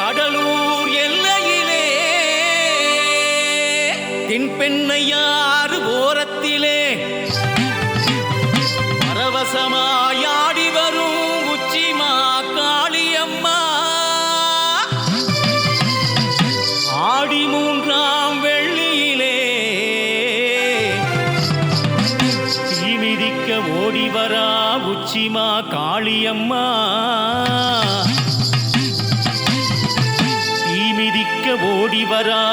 கடலூர் எல்லையிலே. தென் பெண்ணையாறு ஓரத்திலே? பரவசமாயாடி வரும் உச்சிமா காளியம்மா ஆடி மூன்றாம் வெள்ளியிலே. தீமிதிக்க ஓடி வரா உச்சிமா காளியம்மா மிதிக்க ஓடி வரா.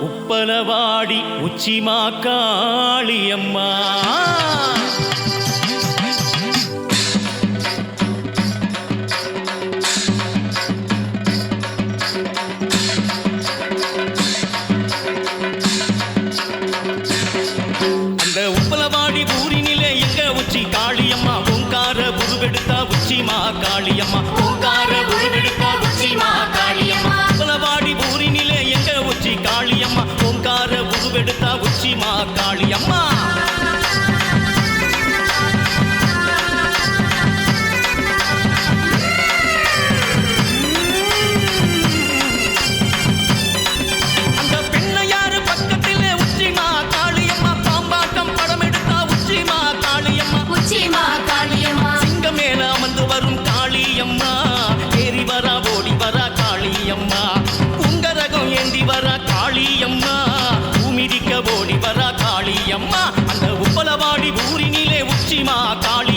உப்பலவாடி உச்சிமா காளியம்மா காளியம்மா ஓங்கார உருவெடுத்தா உச்சிமா காளியம்மா உருவெடுத்தா காளியம்மா ஊரினிலே உச்சிமா காளி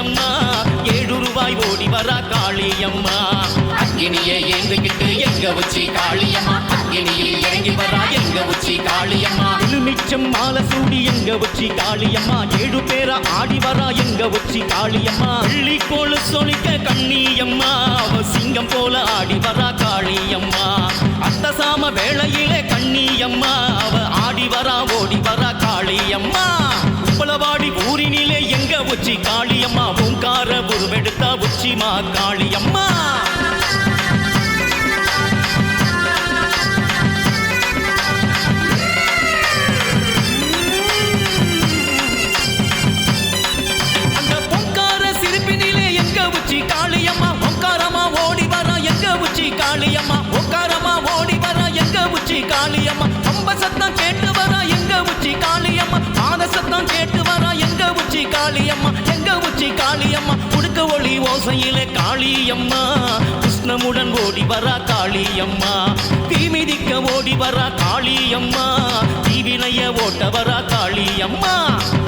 கண்ணியம்மா ஏழு ரூபாய் ஓடி வரா காளியம்மா. அக்கினியை ஏந்துகிட்டு எங்க உச்சி காளியம்மா? அக்கினியில் இறங்கி வரா எங்க உச்சி காளியம்மா? எலுமிச்சம் மாலை சூடி எங்க உச்சி காளியம்மா. ஏழு பேரா ஆடி வரா எங்க உச்சி காளியம்மா. வெள்ளி கோல சொலிக்க கண்ணியம்மா. அவ சிங்கம் போல ஆடி வரா காளியம்மா. அத்தசாம வேளையிலே கண்ணியம்மா. அவ ஆடி வரா ஓடி வரா காளியம்மா. உப்பளவாடி ஊரினிலே உச்சி காளியம்மா ஓங்கார உருவெடுத்த உச்சிமா காளியம்மா. காளியம்மா உடுக்க ஒளி ஓசையிலே காளியம்மா. கிருஷ்ணமுடன் ஓடி வரா காளியம்மா. தீமிதிக்க ஓடி வரா காளியம்மா. தீவினைய ஓட்ட வரா காளியம்மா.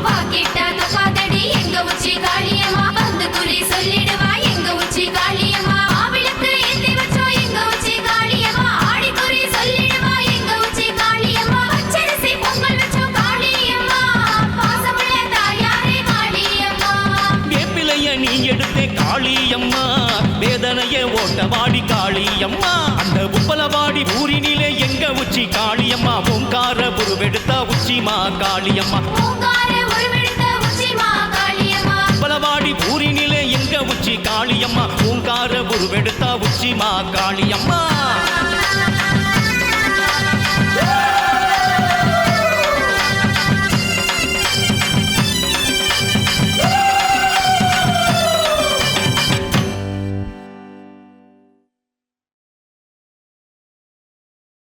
வாக்கிட்ட தப்பாதடி எங்க உச்சி காளியம்மா? வந்து குறி சொல்லிடுவா வேதனைய ஓட்ட வாடி காளியம்மா. அந்த உப்பலவாடி ஊரினிலே எங்க உச்சி காளியம்மா? பூங்கார உருவெடுத்த உச்சிமா காளியம்மா. உப்பலவாடி ஊரினிலே எங்க உச்சி காளியம்மா? ஓங்கார புருவெடுத்தா உச்சிமா காளியம்மா.